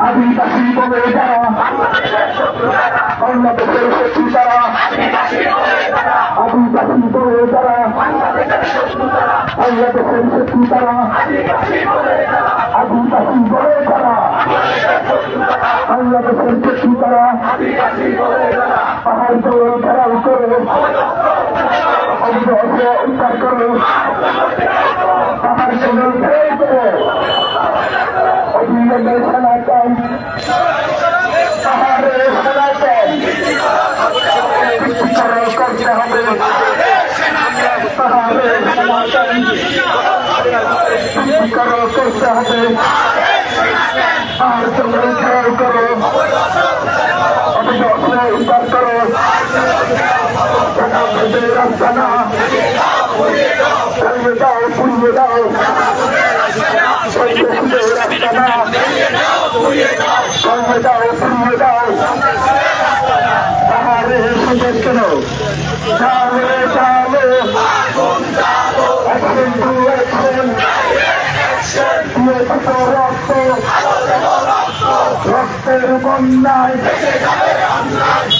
আদিবাসী বলে যারা বাংলাদেশের শত্রু তারা আদিবাসী বলে যারা বাংলাদেশের শত্রু তারা আদিবাসী বলে তারা বাংলাদেশের শত্রু তারা পাহাড় করে ঘেরাও করে অভিযোগ উদ্ধার করে পাহাড় করে অবিলম্বে সেনা চাই পাহাড়ে সেনা চাই বিচার করতে হবে পাহাড়ে সেনা চাই বিচার করতে হবে পাহাড় জল ঘেরাও করে উদ্ধার করে রাস্তা না দাও পুড়িয়ে দাও রাস্তা না দাও পুড়িয়ে দাও পাহাড়ে সঙ্গে কেন চালে চালে অ্যাকশন টু অ্যাকশন কত রক্ত রক্তের বন্যায়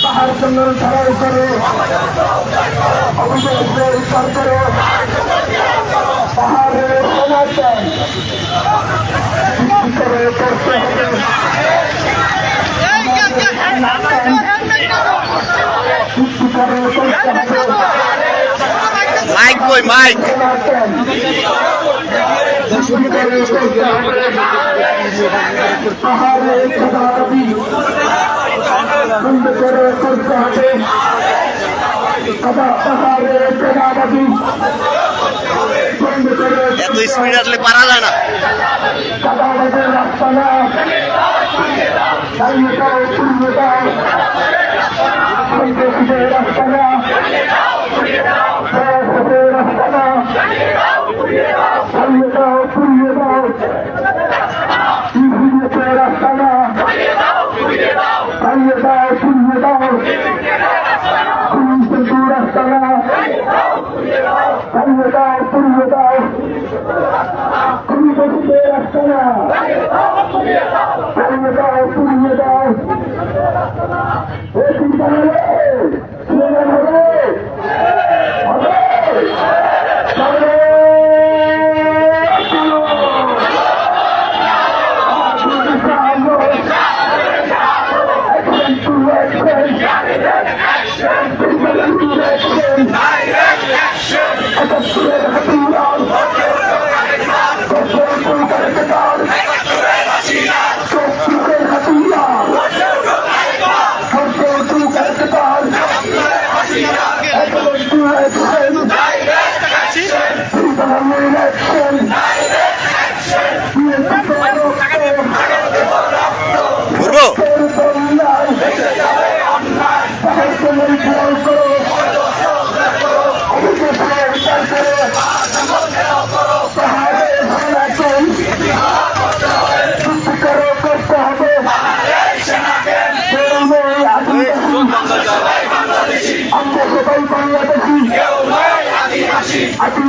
পাহাড় জঙ্গল ধরাই করে অভিযোগ উদ্ধার করে পাহাড়ের সমাচার করে করতে হবে। করে করতে হবে। মাইক কই মাইক এত স্পিড আসলে পারা যায় না রাস্তা না চালিয়ে দাও পুড়িয়ে দাও সন্দেশীদের রাস্তা না সরস্বতের রাস্তা না চালিয়ে দাও পুড়িয়ে দাও ইহুদিদের রাস্তা না চালিয়ে দাও পুড়িয়ে দাও পুলিশের রাস্তা না চালিয়ে দাও পুড়িয়ে দাও খুনিদের রাখছো না চালিয়ে দাও পুড়িয়ে দাও এ চিন্তা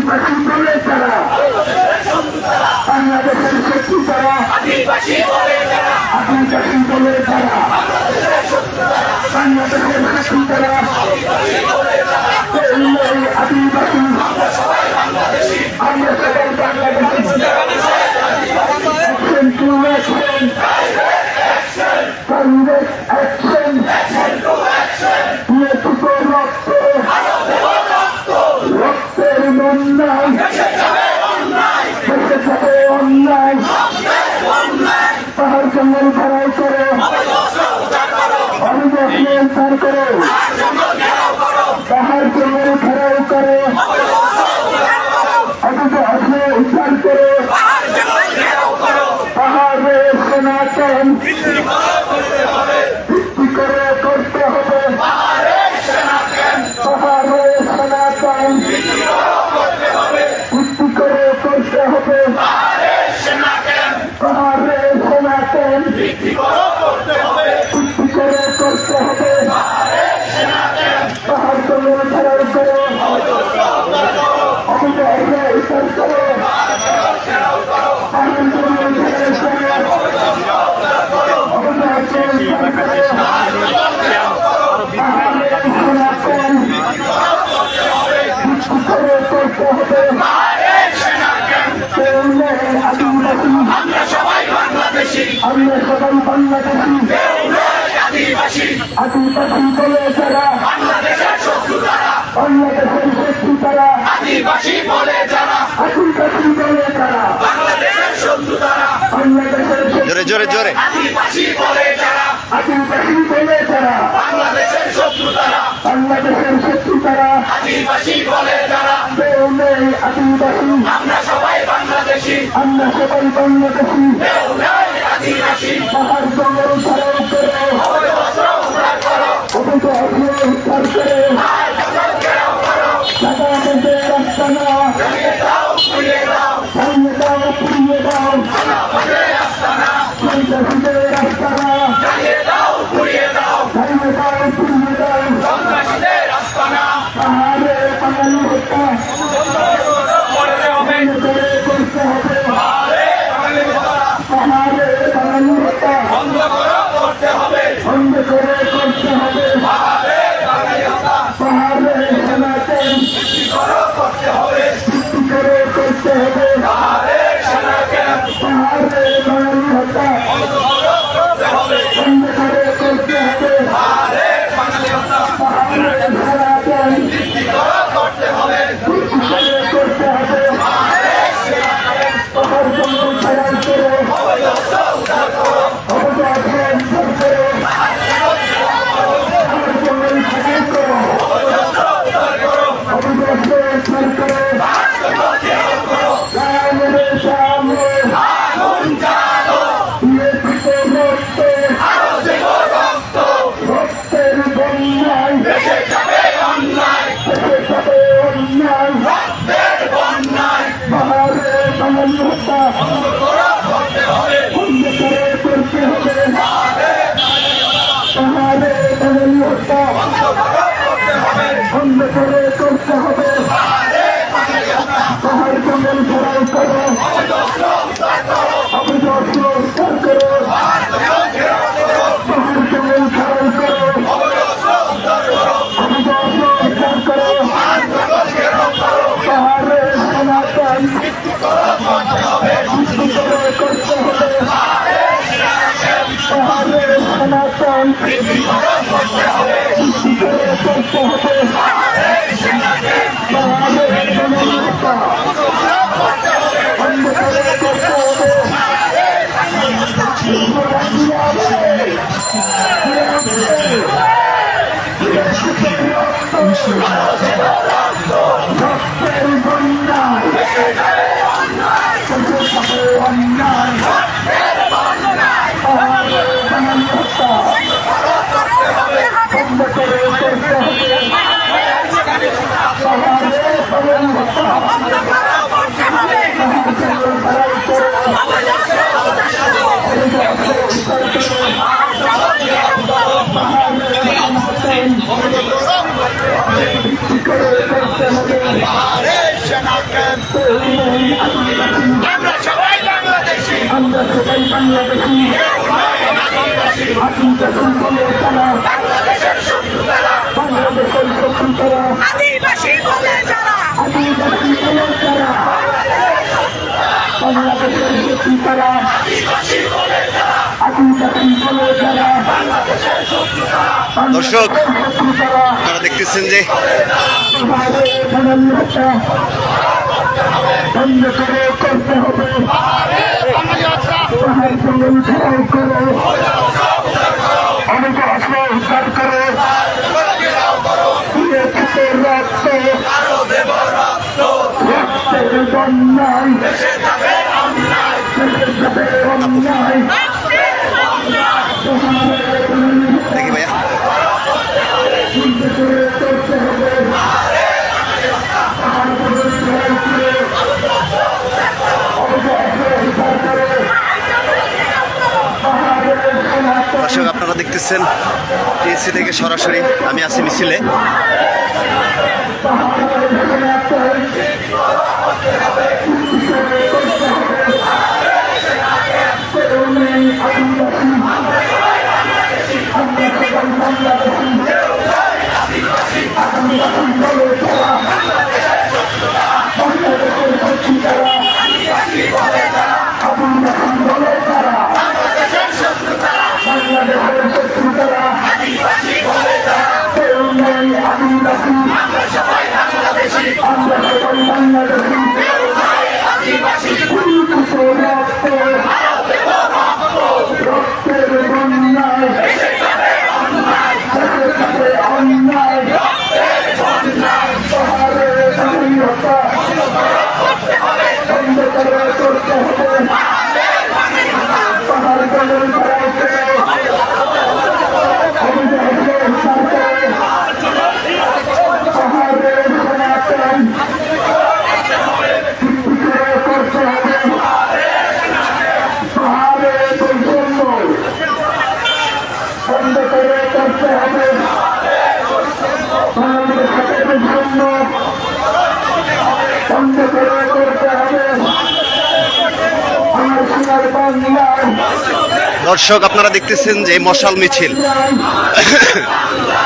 বলে তারা বাংলাদেশের শত্রু তারা আদিবাসী বলে তারা বাংলাদেশের শত্রু তারা আদিবাসী আমরা সবাই Bangladeshi Action to action. Direct action. দিয়ে দুটো রক্ত রক্তের বন্যায় দেশে যাবে অন্যায় পাহাড় জঙ্গল ধরাই করে অভিযোগ নিয়ন্ত্রণ করে পাহাড় জঙ্গল ঘেরাও করে অভিযোগ উদ্ধার করে পাহাড়ে সনাতন ভিত্তি করে করতে হবে পাহাড়ে সনাতন ভিত্তি করে করতে হবে পাহাড়ে সনাতন আমরা সবাই বাংলাদেশি আদিবাসী আদিবাসী বলে যারা বাংলাদেশের শত্রু তারা বাংলাদেশের শত্রু তারা আদিবাসী বলে যারা আদিবাসী বলে যারা বাংলাদেশের শত্রু তারা বাংলাদেশের জোরে জোরে জোরে। আদিবাসী বলে যারা আদিবাসী বলে যারা বাংলাদেশের শত্রু তারা বাংলাদেশের শত্রু তারা আদিবাসী বলে যারা কেউ নেই আদিবাসী আমরা সবাই বাংলাদেশি। আমরা সবাই বাংলাদেশি। কেউ নাই আদিবাসী পাহাড় জঙ্গল ছাড়াও করে রাস্তা না সনাতন করো করতে হবে করতে হবে পাহাড়ে সনাতন করো করতে হবে মুক্তি করে করতে হবে পাহাড়ে বাঙালি হত্যা করতে হবে বন্ধ করে করতে হবে রক্তের বন্যায় অন্যায় পাহাড়ে বাঙালি হত্যা বন্ধ করে করতে হবে পাহাড়ে বাঙালি হত্যা আরে সেনাকে আমরা সবাই বাংলাদেশি আমরা সবাই বাংলাদেশি আদিবাসী বলে যারা আদিবাসী বলে তারা বাংলাদেশের তারা দর্শক তারা দেখতেছেন যে অনেক অস্ত্র রক্তের বন্যায় দেশে যাবে অন্যায় দেশে যাবে অন্যায় দেখি ভাইয়া বন্ধ করে করতে হবে আমরা সবাই বাংলাদেশি আমরা সবাই বাংলাদেশি রক্তের বন্যায় দর্শক আপনারা দেখতেছেন যে মশাল মিছিল।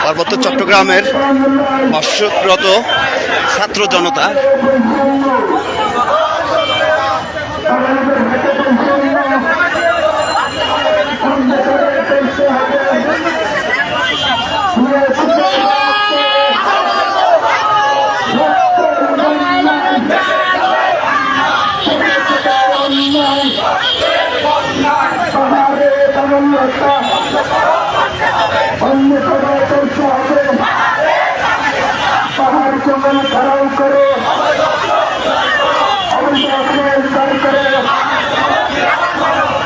পার্বত্য চট্টগ্রামের মৎস্যরত ছাত্র জনতা। পাহাড় জঙ্গল ঘরাও করো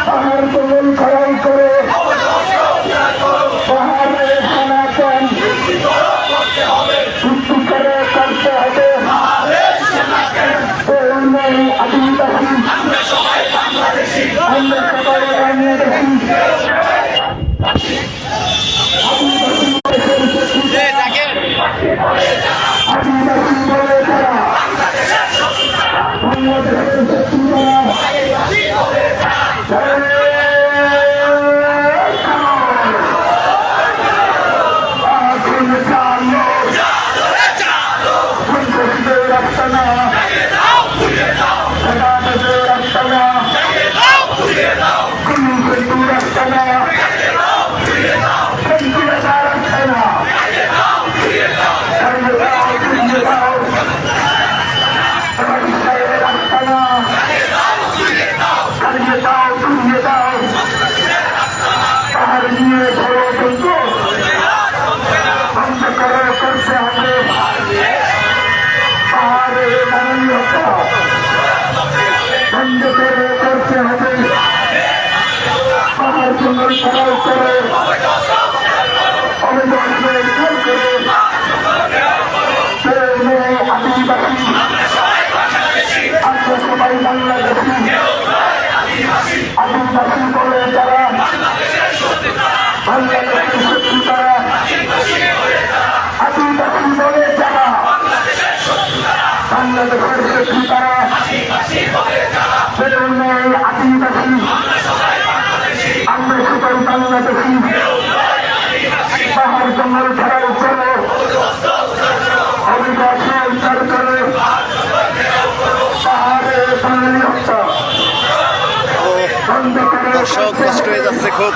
পাহাড় জঙ্গল ঘরাও শাসন করবে তারা বাংলাদেশের শত্রু তারা আদিবাসী বলে যারা বাংলাদেশের শত্রু তারা আদিবাসী আমরা সকল বাংলাদেশী পাহাড় জঙ্গল ছাড়ার জন্য অভিবাসী পাহাড়ে বাঙালি হত্যা দর্শক কষ্ট হয়ে যাচ্ছে খুব।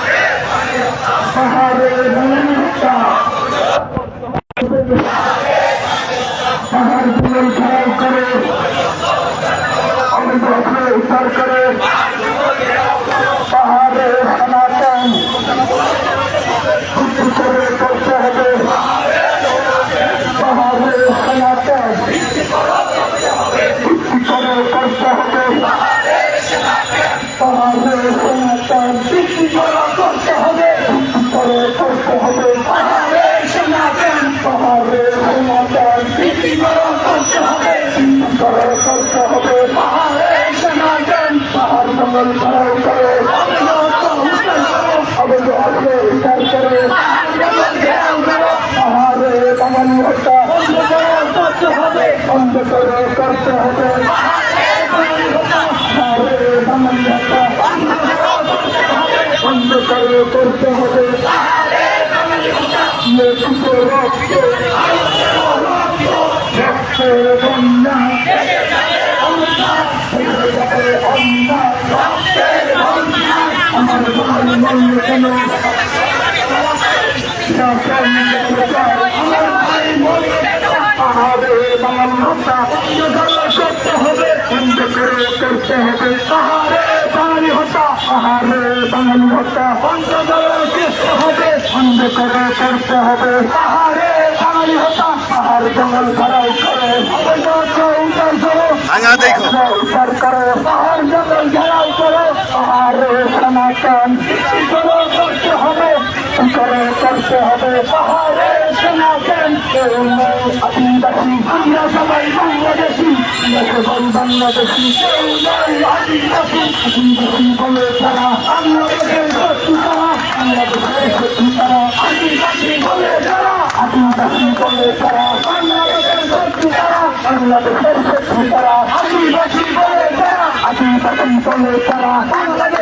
সরকারের করে করতে হবে বন্ধ করে করতে হবে রক্ত রক্তের বন্যা আমার বাড়ি মন্দির কেন আমার বাড়ি মন্দির হবে মানবতা যখন করতে হবে। বন্ধ করে করতে হবে আহারে বাঙালি হতা আহারে বাঙালি হতা বন্ধ করে ঘেরাও করো আহারে করতে হবে করে আদিবাসী আমরা সবাই বাংলাদেশি আমরা সবাই বাংলাদেশি আদিবাসী আদিবাসী বলে তারা বাংলাদেশের শত্রু তারা বাংলাদেশের শত্রু তারা আদিবাসী বলে তারা আদিবাসী বলে তারা বাংলাদেশের শত্রু তারা বাংলাদেশের শত্রু তারা আদিবাসী বলে তারা আদিবাসী বলে তারা বাংলাদেশের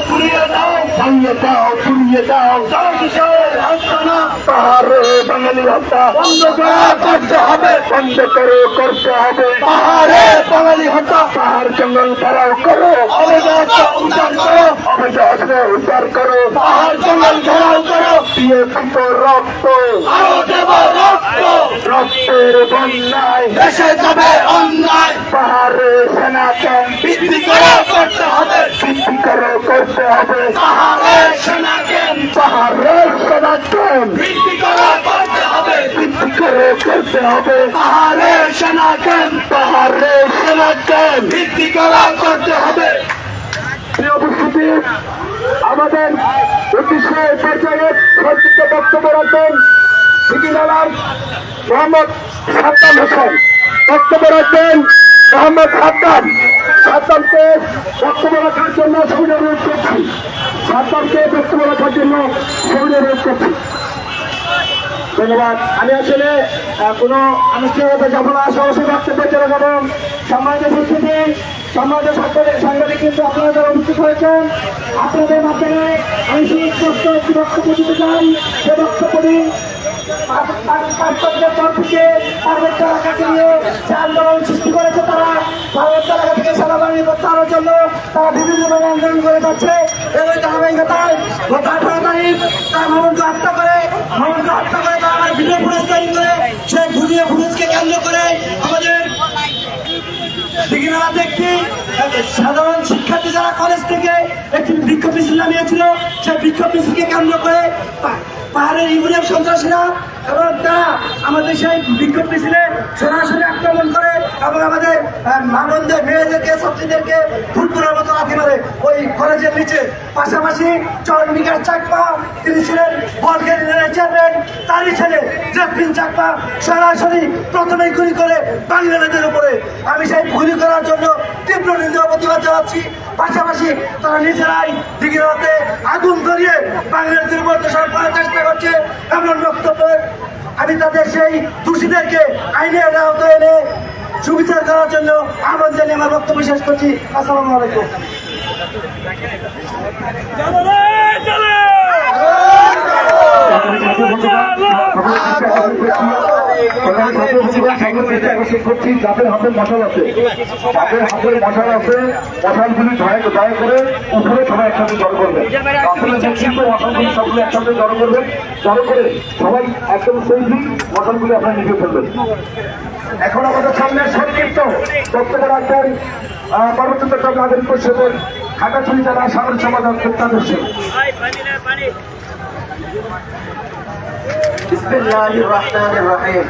পুড়িয়ে দাও পুড়িয়ে দাও। পাহাড়ে বাঙালি হত্যা। বন্ধ করে করতে হবে। বন্ধ করে করতে হবে। পাহাড়ে বাঙালি হত্যা। পাহাড় জঙ্গল ঘেরাও করো। উদ্ধার করো। অবদান উদ্ধার করো। পাহাড় জঙ্গল ঘেরাও করো। দিয়ে দেব রক্ত। রক্তের বন্যায়। দেশে যাবে অন্যায়। পাহাড়ে বৃদ্ধি করে করতে হবে বৃদ্ধি করতে হবে পাহাড়ে সেনাকে পাহাড়ে সেনাকে বৃদ্ধি করে করতে হবে বৃদ্ধি করে করতে হবে পাহাড়ে সেনাকে পাহাড়ে সেনাকে বৃদ্ধি করে করতে হবে প্রিয় উপস্থিতি আমাদের উদ্দেশ্যে পর্যায়ে সজ্জিত বক্তব্য রাখবেন সিকিনালার মোহাম্মদ সাদ্দাম হোসেন বক্তব্য রাখবেন মোহাম্মদ সাদ্দাম। সাদ্দামকে বক্তব্য রাখার জন্য সৌদি অনুরোধ করছি। সাদ্দামকে বক্তব্য রাখার জন্য সৌদি অনুরোধ করছি। ধন্যবাদ। আমি আসলে কোনো আনুষ্ঠানিকতা যাব না। সরাসরি বক্তব্য চলে যাব সম্মানিত উপস্থিতি, সম্মানিত সাংবাদিক সাংবাদিক কিন্তু আপনারা যারা উপস্থিত হয়েছেন, আপনাদের মাধ্যমে আমি সুস্পষ্ট একটি বক্তব্য দিতে চাই। সে বক্তব্য পার্বত্যের পর থেকে সৃষ্টি করেছে তারা পার্বত্য এলাকা থেকে জন্য তারা বিভিন্নভাবে করে যাচ্ছে এবং ধারাবাহিকতায় করে হত্যা করে তারা ভিডিও ফুটেজ তৈরি করে কেন্দ্র করে আমাদের দিঘিনালাতে একটি সাধারণ শিক্ষার্থী যারা কলেজ থেকে একটি বিক্ষোভ মিছিল নামিয়েছিল। সেই বিক্ষোভ মিছিলকে কেন্দ্র করে পাহাড়ের ইউনিয়ন সন্ত্রাসীরা এবং তারা আমাদের সেই বিক্ষোভ মিছিলে সরাসরি আক্রমণ করে এবং আমাদের আহ, মা বোনদের মেয়েদেরকে ছাত্রীদেরকে ফুটবলের মতো লাথি মারে। ওই কলেজের নিচে। পাশাপাশি চরণ বিকাশ চাকমা তিনি ছিলেন বল কেন্দ্রের চেয়ারম্যান তারই ছেলে জেসমিন চাকমা। সরাসরি প্রথমেই গুলি করে বাংলাদেশের উপরে। আমি সেই গুলি করার জন্য তীব্র নিন্দা প্রতিবাদ জানাচ্ছি। পাশাপাশি তারা নিজেরাই দিঘিরাতে আগুন ধরিয়ে বাংলাদেশের উপর দোষার করার চেষ্টা করছে এমন বক্তব্য। আমি তাদের সেই দোষীদেরকে আইনের আওতায় এনে সুবিচার করার জন্য আহ্বান জানিয়ে আমার বক্তব্য শেষ করছি। আসসালামু আলাইকুম। করছি যাদের হাতে মশাল আছে যাদের হাতে মশাল আছে মশালগুলি দয়া দয়া করে উপরে সবাই একসাথে জড়ো করবেন আসলে দেখছেন মশালগুলি সবগুলো একসাথে জড়ো করবেন জড়ো করে সবাই একদম সেফলি মশালগুলি আপনার নিভে ফেলবেন। এখন আমাদের সামনে সংক্ষিপ্ত বক্তব্য রাখবেন আহ, পার্বত্য চট্টগ্রাম নাগরিক পরিষদের খাটাছড়ি জেলা সাধারণ সমাধান প্রত্যাদর্শ বিসমিল্লাহির রহমানির রহিম।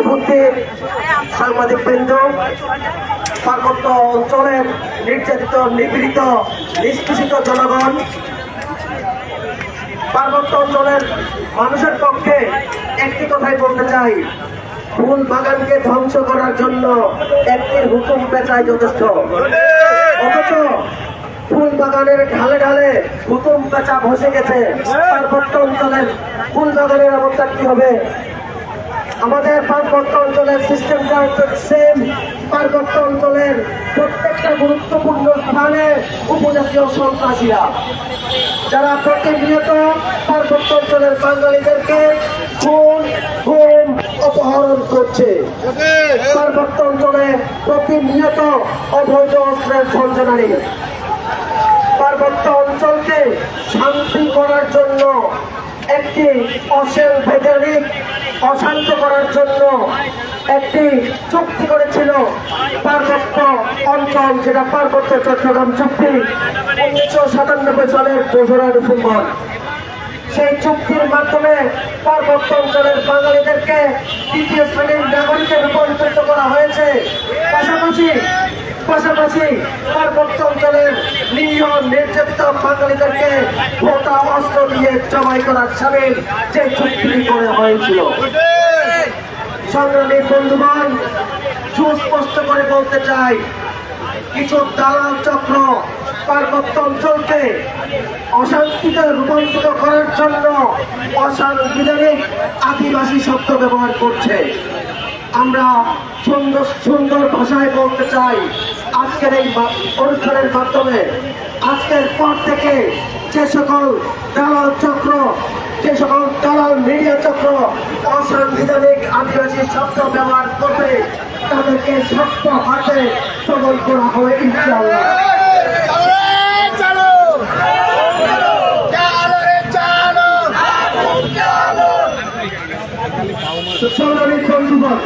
উপস্থিত সাংবাদিক বৃন্দ পার্বত্য অঞ্চলের নির্যাতিত, নিপীড়িত নিষ্পেষিত জনগণ, পার্বত্য অঞ্চলের মানুষের পক্ষে একটি কথাই বলতে চাই। ফুল বাগানকে ধ্বংস করার জন্য একটি হুকুম পেঁচাই যথেষ্ট। অথচ ফুল বাগানের ঢালে ঢালে হুকুম পেঁচা ভসে গেছে। পার্বত্য অঞ্চলের ফুল বাগানের অবস্থা কি হবে? আমাদের পার্বত্য অঞ্চলের সিস্টেমটা হচ্ছে সেম পার্বত্য অঞ্চলের প্রত্যেকটা গুরুত্বপূর্ণ স্থানে উপজাতীয় সন্ত্রাসীরা। যারা প্রতিনিয়ত পার্বত্য অঞ্চলের বাঙালিদেরকে খুন গুম অপহরণ করছে। পার্বত্য অঞ্চলে প্রতিনিয়ত অবৈধ অস্ত্রের ঝঞ্ঝনানি পার্বত্য অঞ্চলকে শান্তি করার জন্য, একটি অসেল ভেদারিক অশান্ত করার জন্য একটি চুক্তি করেছিল পার্বত্য অঞ্চল, যেটা পার্বত্য চট্টগ্রাম চুক্তি উনিশশো সাতানব্বই সালের দোসরা ডিসেম্বর। সেই চুক্তির মাধ্যমে পার্বত্য অঞ্চলের বাঙালিদেরকে তৃতীয় শ্রেণির নাগরিকে রূপান্তরিত করা হয়েছে। পাশাপাশি পাশাপাশি পার্বত্য অঞ্চলের নিরীহ নির্যাতিত বাঙালিদেরকে ভোটা অস্ত্র দিয়ে জবাই করার সামিল যে চুক্তি করে হয়েছিল। সংগ্রামী বন্ধুগণ সুস্পষ্ট করে বলতে চাই, কিছু দালাল চক্র পার্বত্য অঞ্চলকে অশান্তিতে রূপান্তরিত করার জন্য অসাংবিধানিক আদিবাসী শব্দ ব্যবহার করছে। আমরা সুন্দর সুন্দর ভাষায় বলতে চাই। আজকের এই অনুষ্ঠানের মাধ্যমে, আজকের পর থেকে যে সকল দালাল চক্র, যে সকল দালাল মিডিয়া চক্র, অসাংবিধানিক আদিবাসী শব্দ ব্যবহার করবে, তাদেরকে শক্ত হাতে সবল করা হবে, ইনশাআল্লাহ। সংগ্রামী বন্ধুগণ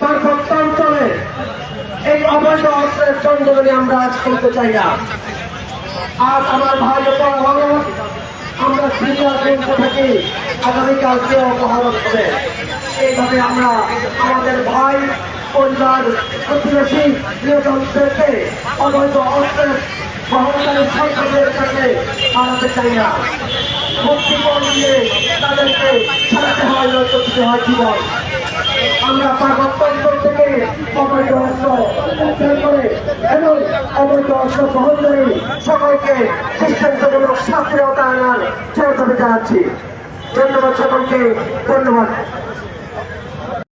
পার্বত্য অঞ্চলে এই অবৈধ অস্ত্রের চন্দ্রনে আমরা আজ করতে চাই না। আজ আমার ভাই হলো আমরা শ্রীকার বলতে থাকি আগামীকাল কেউ অপহরণ হবে এইভাবে আমরা আমাদের ভাই, পরিবার প্রতিবেশী প্রিয়জনদেরকে অবৈধ অস্ত্রের বহনকারী সরকারের কাছে হারাতে চাই না। মুক্তিপণ দিয়ে তাদেরকে ছাড়াতে হয় দিতে হয় জীবন। আমরা পার্বত্য অঞ্চল থেকে অবৈধ অস্ত্র উদ্ধার করে এবং অবৈধ অস্ত্র বহন করে সকলকে দৃষ্টান্তমূলক শাস্তির আওতায় আনার দাবি জানাচ্ছি। ধন্যবাদ সকলকে, ধন্যবাদ।